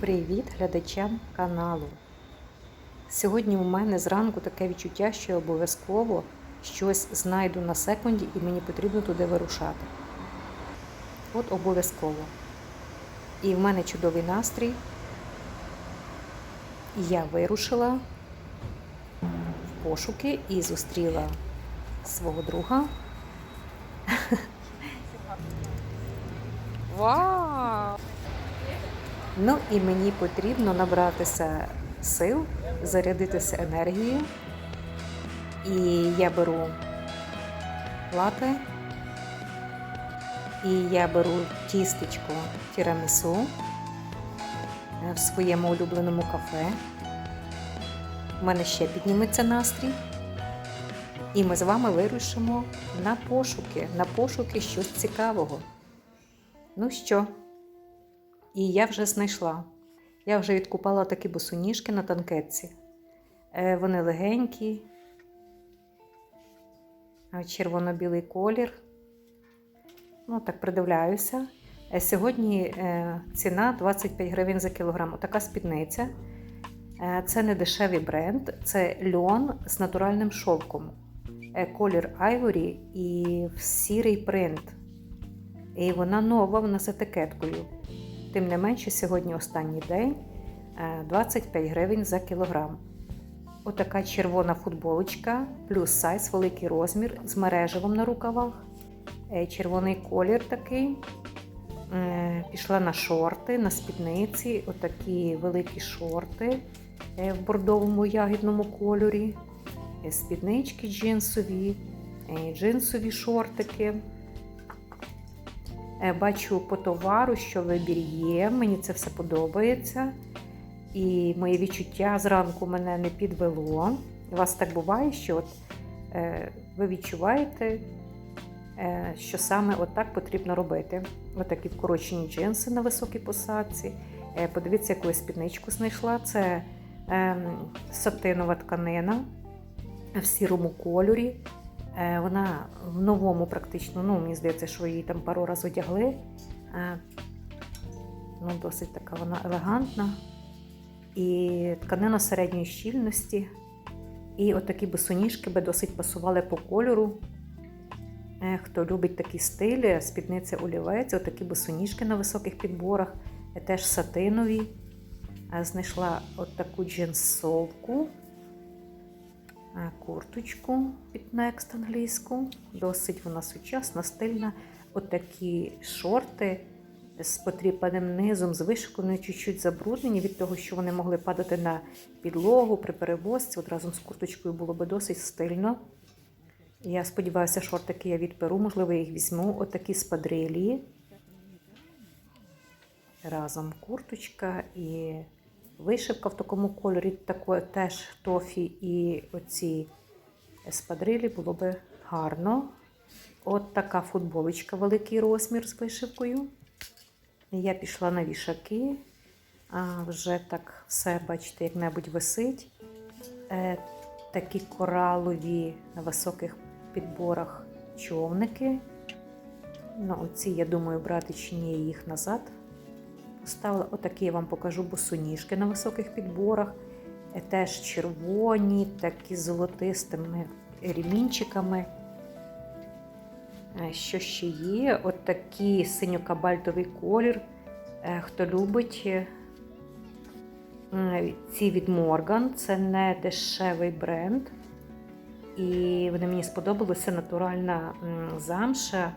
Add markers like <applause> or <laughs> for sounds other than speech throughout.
Привіт глядачам каналу. Сьогодні у мене зранку таке відчуття, що я обов'язково щось знайду на секунді і мені потрібно туди вирушати. От обов'язково. І в мене чудовий настрій. Я вирушила в пошуки і зустріла свого друга. <laughs> Вау! Ну і мені потрібно набратися сил, зарядитися енергією. І я беру лате, і я беру тістечко тірамісу е, в своєму улюбленому кафе. У мене ще підніметься настрій. І ми з вами вирушимо на пошуки, на пошуки щось цікавого. Ну що? І я вже знайшла. Я вже відкупала такі босоніжки на танкетці. Е, Вони легенькі, е, червоно-білий колір. Ну, так придивляюся. Е, Сьогодні ціна 25 гривень за кілограм. Така спідниця. Це не дешевий бренд, це льон з натуральним шовком. Колір айворі і сірий принт. І вона нова, вона з етикеткою. Тим не менше, сьогодні останній день е, 25 гривень за кілограм. Отака червона футболочка, плюс сайз, великий розмір з мережевом на рукавах. Е, Червоний колір такий. Е, Пішла на шорти, на спідниці, отакі великі шорти е, в бордовому ягідному кольорі, Е, спіднички джинсові, е, джинсові шортики. Е, Бачу по товару, що вибір є. Мені це все подобається. І моє відчуття зранку мене не підвело. У вас так буває, що от, е, ви відчуваєте, е, що саме отак потрібно робити. Отакі вкорочені джинси на високій посадці. Е, подивіться, яку я спідничку знайшла. Це е, сатинова тканина в сірому кольорі. Е, Вона в новому практично, ну мені здається, що її там пару разів одягли. Е, Ну, досить така вона елегантна. І тканина середньої щільності. І отакі босоніжки би досить пасували по кольору. Е, Хто любить такі стилі, спідниця олівець, отакі босоніжки на високих підборах, теж сатинові. Знайшла от таку джинсовку курточку під Next англійську. Досить вона сучасна, стильна. Отакі шорти з потріпаним низом, з вишиканою чуть-чуть забруднені від того, що вони могли падати на підлогу при перевозці. От разом з курточкою було би досить стильно. Я сподіваюся, шортики я відперу, можливо, я їх візьму. Отакі спадрилі. Разом курточка і вишивка в такому кольорі, тако, теж тофі і оці спадрилі було би гарно. От така футболочка, великий розмір з вишивкою. Я пішла на вішаки, а вже так все, бачите, як-небудь висить. Е, такі коралові на високих підборах човники. Ну, оці, я думаю, брати чи ні, їх назад поставила. Отакі я вам покажу босоніжки на високих підборах. Е, Теж червоні, такі з золотистими ремінчиками. Е, Що ще є? От такий синьо-кабальтовий колір. Е, Хто любить ці від Morgan, це не дешевий бренд. І вони мені сподобалися натуральна замша,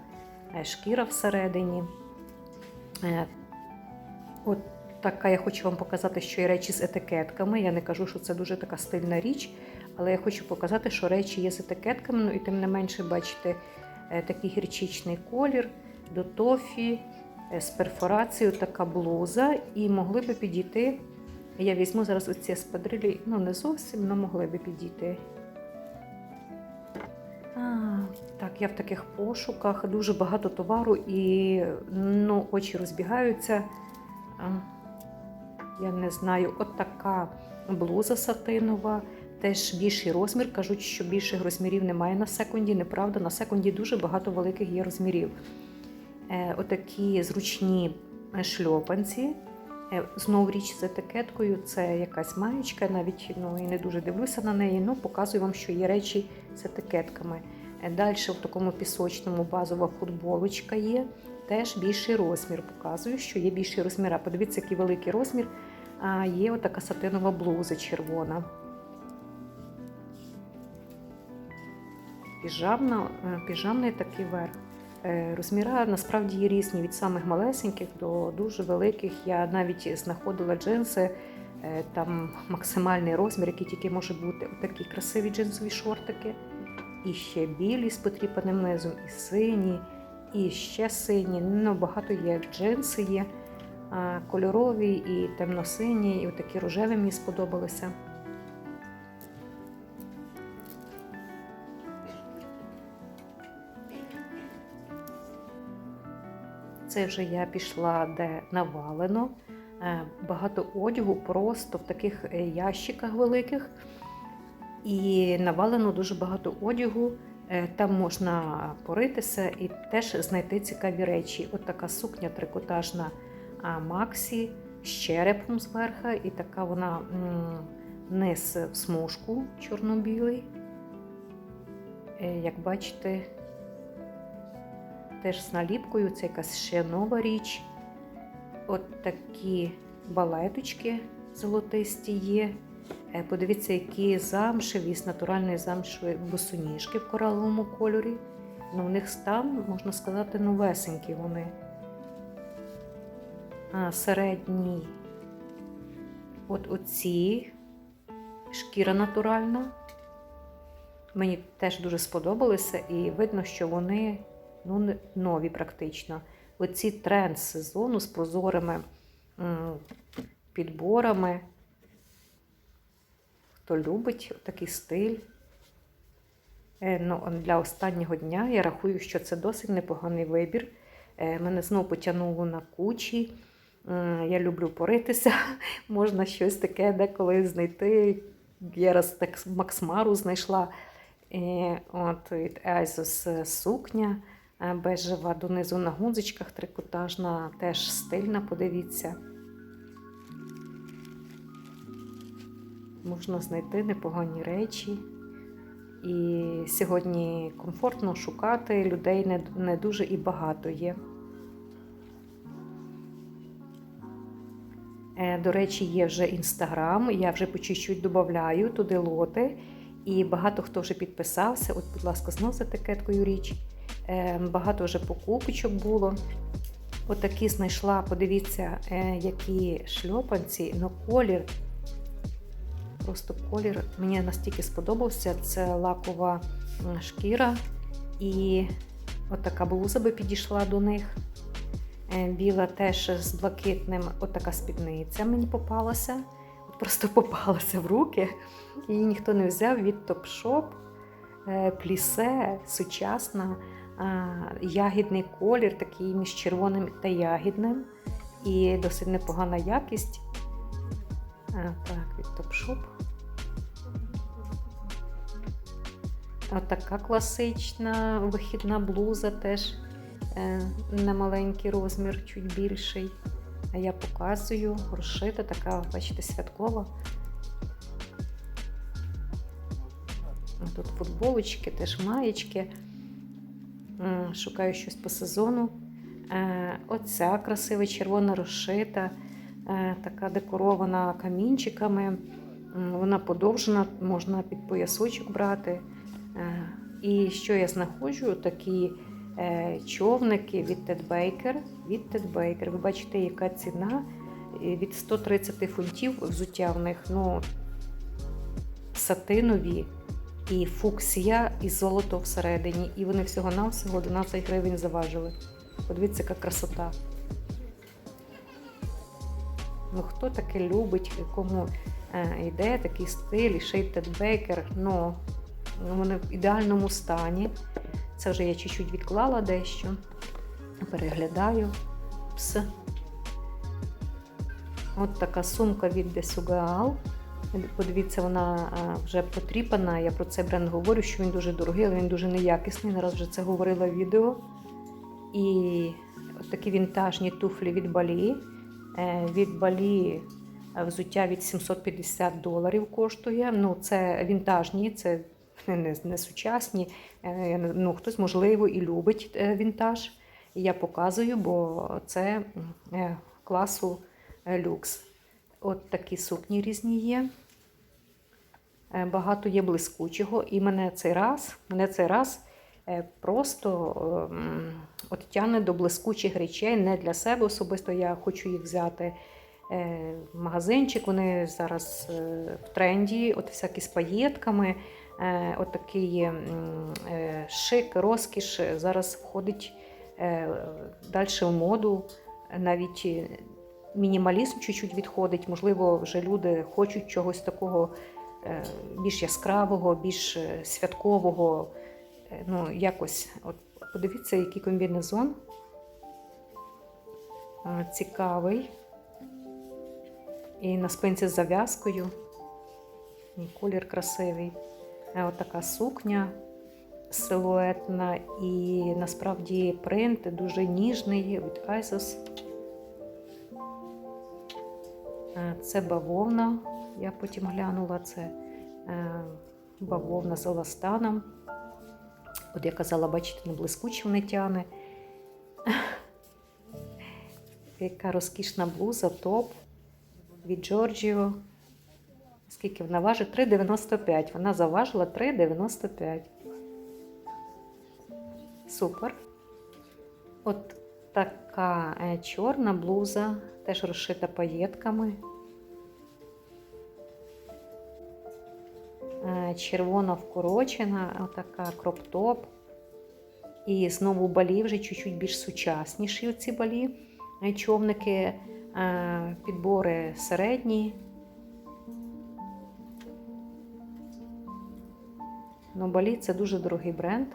шкіра всередині. От така я хочу вам показати, що є речі з етикетками. Я не кажу, що це дуже така стильна річ, але я хочу показати, що речі є з етикетками. Ну і тим не менше, бачите, е, такий гірчичний колір до тофі е, з перфорацією, така блуза. І могли би підійти. Я візьму зараз оці спадрилі, ну не зовсім, але могли би підійти. А, так, я в таких пошуках, дуже багато товару і ну, очі розбігаються. Я не знаю, от така блуза сатинова, теж більший розмір. Кажуть, що більших розмірів немає на секунді. Неправда, на секунді дуже багато великих є розмірів. Е, Отакі зручні шльопанці Е, Знову річ з етикеткою, це якась маєчка, навіть ну, і не дуже дивлюся на неї, ну показую вам, що є речі з етикетками. Далі в такому пісочному базова футболочка є, теж більший розмір. Показую, що є більший розмір. А Подивіться, який великий розмір. А є отака сатинова блуза червона. Піжамна, е, піжамний такий верх. Е, Розміри насправді є різні від самих малесеньких до дуже великих. Я навіть знаходила джинси, е, там максимальний розмір, який тільки може бути. Такі красиві джинсові шортики. І ще білі з потріпаним низом, і сині, і ще сині. Ну, багато є джинси є, кольорові і темно-сині, і такі рожеві мені сподобалися. Це вже я пішла, де навалено. Е, Багато одягу просто в таких е, ящиках великих. І навалено дуже багато одягу. Е, Там можна поритися і теж знайти цікаві речі. От така сукня трикотажна Максі з черепом зверху, і така вона низ в смужку чорно-білий. Е, Як бачите, теж з наліпкою, це якась ще нова річ. От такі балеточки золотисті є. Е, Подивіться, які замшеві з натуральної замшевої босоніжки в кораловому кольорі. Ну, у них стан, можна сказати, новесенькі вони. А, середній. От оці шкіра натуральна. Мені теж дуже сподобалися, і видно, що вони ну, нові практично. Оці тренд сезону з прозорими підборами. Хто любить такий стиль. Е, Ну, для останнього дня я рахую, що це досить непоганий вибір. Е, Мене знову потягнуло на кучі. Я люблю поритися. <laughs> Можна щось таке деколи знайти. Я раз так Максмару знайшла. Е, От від сукня бежева донизу на гудзичках трикотажна, теж стильна, подивіться. Можна знайти непогані речі. І сьогодні комфортно шукати людей не, дуже і багато є. Е, До речі, є вже інстаграм. Я вже по чуть-чуть додаю туди лоти. І багато хто вже підписався. От, будь ласка, знов з етикеткою річ. Е, Багато вже покупочок було. Отакі знайшла, подивіться, е, які шльопанці, ну колір. Просто колір мені настільки сподобався. Це лакова шкіра. І отака блуза би підійшла до них. Е, Біла теж з блакитним, отака спідниця мені попалася. От просто <laughs> попалася в руки. Її ніхто не взяв від Topshop. Е, Плісе, сучасна, ягідний колір, такий між червоним та ягідним. І досить непогана якість. А, так, від Topshop. Отака класична вихідна блуза теж е, на маленький розмір, чуть більший. А я показую, розшита, така, бачите, святкова. Тут футболочки, теж маєчки. Шукаю щось по сезону. Е, Оця красива червона розшита, е, така декорована камінчиками. Вона подовжена, можна під поясочок брати. Е, І що я знаходжу? Такі е, човники від Ted Baker. Від Ted Baker. Ви бачите, яка ціна Е, від 130 фунтів взуття в них. Ну, сатинові і фуксія, і золото всередині. І вони всього-навсього 11 гривень заважили. Подивіться, яка красота. Ну, хто таке любить, кому йде такий стиль, і Baker, ну, ну, вони в ідеальному стані. Це вже я чуть-чуть відклала дещо. Переглядаю. Пс. От така сумка від Desugal. Подивіться, вона вже потріпана. Я про цей бренд говорю, що він дуже дорогий, але він дуже неякісний. Не раз вже це говорила в відео. І от такі вінтажні туфлі від Балі. Е, Від балі е, взуття від 750 доларів коштує. Ну, це вінтажні, це <laughs> не, не сучасні. Е, Ну, хтось, можливо, і любить е, вінтаж. І Я показую, бо це е, класу люкс. От такі сукні різні є. Багато є блискучого, і мене цей раз, мене цей раз просто ем, от тягне до блискучих речей. Не для себе особисто. Я хочу їх взяти магазинчик. Вони зараз е, в тренді, от всякі з паєтками. Е, От такий е, шик, розкіш зараз входить далі в моду. Навіть е, мінімалізм чуть-чуть відходить. Можливо, вже люди хочуть чогось такого е, більш яскравого, більш е, святкового. Е, Ну, якось, от подивіться, який комбінезон. Е, Цікавий. І на спинці з зав'язкою. І колір красивий. Е, От така сукня силуетна і насправді принт дуже ніжний від Isos. Е, Це бавовна. Я потім глянула, це е, бавовна з еластаном. От я казала, бачите, не блискуче не тяне. <laughs> Яка розкішна блуза, топ від Giorgio. Скільки вона важить? 3,95. Вона заважила 3,95. Супер. От така е, чорна блуза, теж розшита паєтками. Е, Червона вкорочена, отака кроп-топ. І знову балі вже чуть-чуть більш сучасніші ці балі. Е, Човники, підбори середні. Ну, балі це дуже дорогий бренд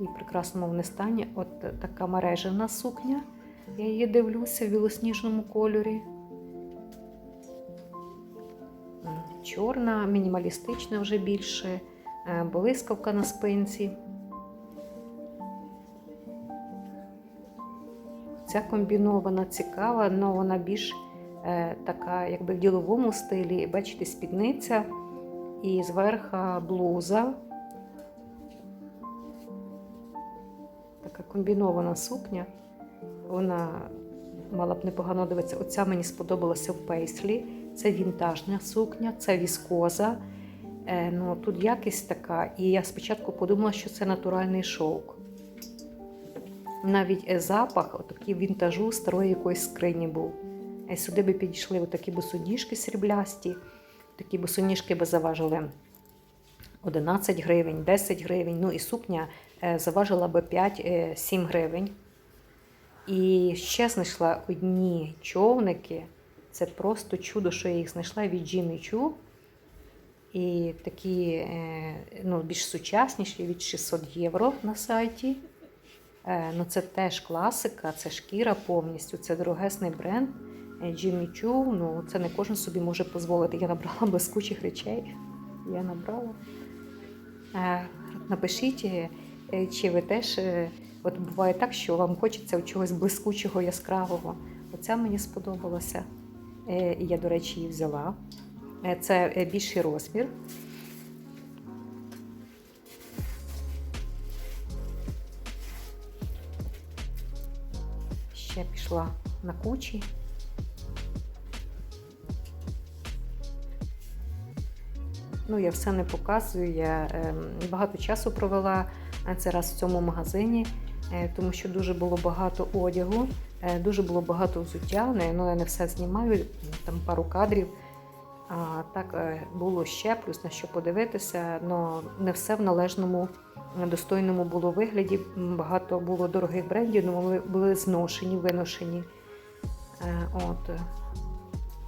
і в прекрасному вони стані. От така мережена сукня. Я її дивлюся в білосніжному кольорі. Чорна, мінімалістична вже більше, е, блискавка на спинці. Ця комбінована цікава, але вона більш е, така, якби в діловому стилі. Бачите, спідниця і зверха блуза. Така комбінована сукня. Вона мала б непогано дивитися. Оця мені сподобалася в пейслі. Це вінтажна сукня, це віскоза. Е, ну, тут якість така. І я спочатку подумала, що це натуральний шовк. Навіть е, запах отакий вінтажу старої якоїсь скрині був. Е, Сюди би підійшли отакі босоніжки сріблясті. Такі босоніжки би заважили 11 гривень, 10 гривень. Ну і сукня е, заважила би 5-7 гривень. І ще знайшла одні човники. Це просто чудо, що я їх знайшла від Choo. І такі ну, більш сучасніші від 600 євро на сайті. Е, Ну, це теж класика, це шкіра повністю, це дорогесний бренд. Е, Jimmy Choo, ну це не кожен собі може дозволити. Я набрала <laughs> блискучих речей. Я набрала. Е, Напишіть, чи ви теж от буває так, що вам хочеться чогось блискучого, яскравого. Оця мені сподобалася. Я, до речі, її взяла. Це більший розмір. Ще пішла на кучі. Ну, я все не показую. Я е, багато часу провела е, це раз в цьому магазині, е, тому що дуже було багато одягу, е, дуже було багато взуття. Ну, я не все знімаю, там пару кадрів. А так е, було ще плюс на що подивитися, але не все в належному достойному було вигляді. Багато було дорогих брендів, але вони були зношені, виношені. Е, От. е,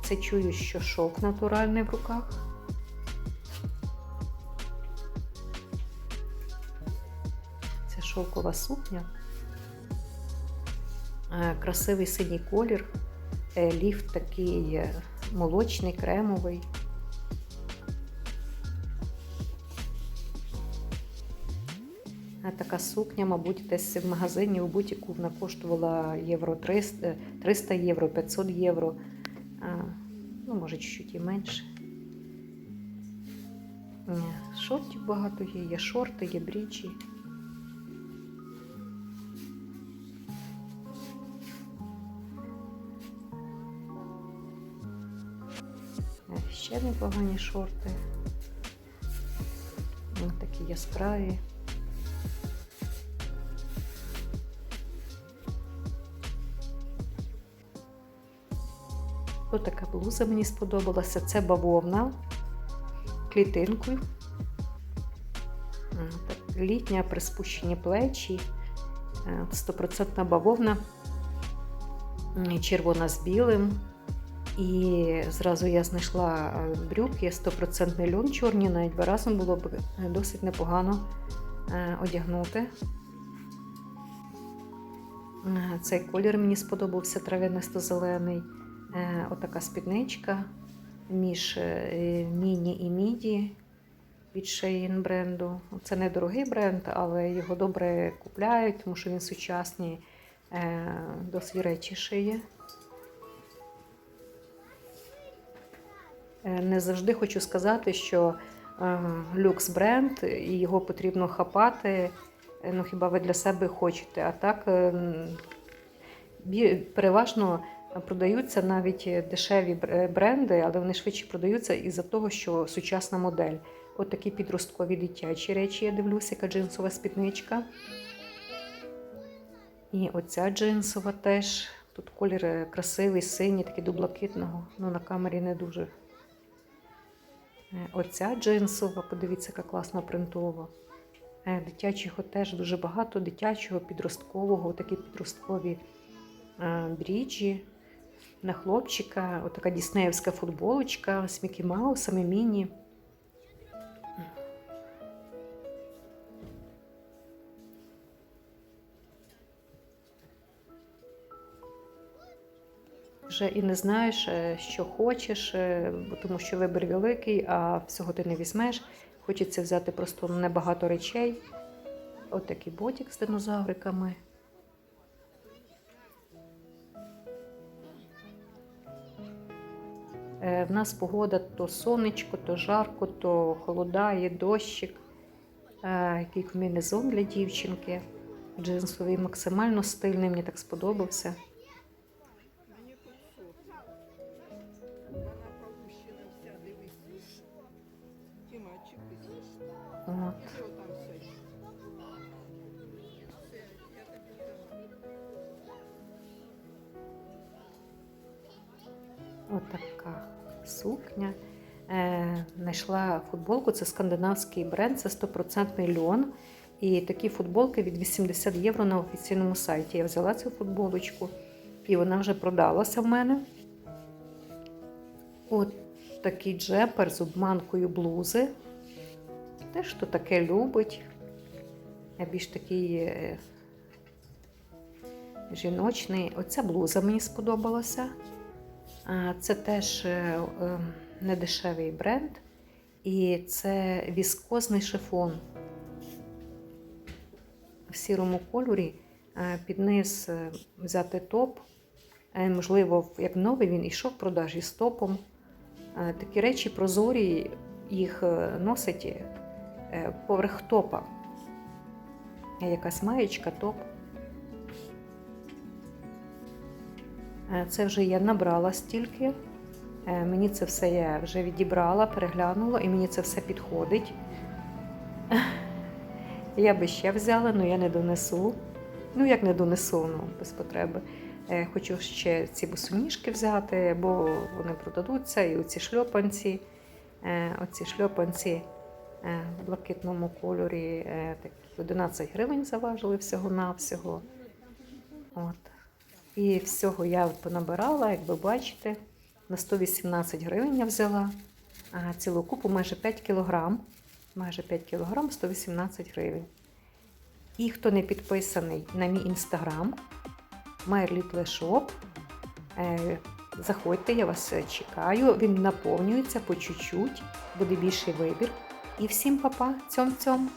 Це чую, що шок натуральний в руках. Це шовкова сукня. Красивий синій колір. Ліфт такий молочний, кремовий. А така сукня, мабуть, десь в магазині у бутіку вона коштувала євро 300, 300 євро, 500 євро. А, ну, може, чуть-чуть і менше. Шортів багато є, є шорти, є брічі. Ще непогані шорти. Ось такі яскраві. Ось така блуза мені сподобалася. Це бавовна клітинкою. Е, Літня приспущені плечі, Е, стопроцентна бавовна, червона з білим. І зразу я знайшла е, брюки 100% льон чорні, навіть би разом було б е, досить непогано е, одягнути. Цей колір мені сподобався трав'янисто-зелений. Отака спідничка між міні і міді від Shein бренду. Це не дорогий бренд, але його добре купляють, тому що він сучасний, е, досить речі шиє. Не завжди хочу сказати, що е, люкс бренд і його потрібно хапати. е, Ну, хіба ви для себе хочете? А так е, переважно продаються навіть дешеві бр- бренди, але вони швидше продаються із-за того, що сучасна модель. От такі підросткові дитячі речі, я дивлюся, яка джинсова спідничка. І оця джинсова теж. Тут колір е, красивий, синій, такий до блакитного, ну на камері не дуже. Е, Оця джинсова, подивіться, яка класно принтова. Дитячих Дитячого теж дуже багато, дитячого, підросткового, такі підросткові е, бріджі. На хлопчика, отака діснеївська футболочка з Мікі Маусами, міні. Вже і не знаєш, е, що хочеш, е, тому що вибір великий, а всього ти не візьмеш. Хочеться взяти просто небагато речей. От такий ботик з динозавриками. Е, В нас погода то сонечко, то жарко, то холодає, дощик. Який комбінезон для дівчинки. Джинсовий максимально стильний, мені так сподобався. Отака сукня. Е, знайшла футболку, це скандинавський бренд, це 100% льон. І такі футболки від 80 євро на офіційному сайті. Я взяла цю футболочку, і вона вже продалася в мене. От такий джемпер з обманкою блузи. Теж хто таке любить. Я більш такий е, жіночний. Оця блуза мені сподобалася. Це теж е, е, недешевий бренд, і це віскозний шифон в сірому кольорі. Е, Під низ взяти топ. Можливо, як новий він ішов в продажі з топом. Такі речі прозорі, їх носить поверх топа. Якась маєчка, топ. Це вже я набрала стільки. Е, Мені це все я вже відібрала, переглянула, і мені це все підходить. Я би ще взяла, але я не донесу. Ну, як не донесу, ну, без потреби. Е, Хочу ще ці босоніжки взяти, бо вони продадуться, і оці шльопанці. Е, Оці шльопанці е, в блакитному кольорі е, такі 11 гривень заважили всього-навсього. От. І всього я понабирала, як ви бачите, на 118 гривень я взяла а, цілу купу майже 5 кілограм. Майже 5 кілограм 118 гривень. І хто не підписаний на мій інстаграм, My Shop, е, заходьте, я вас е, чекаю. Він наповнюється по чуть-чуть, буде більший вибір. І всім па-па, цьом-цьом!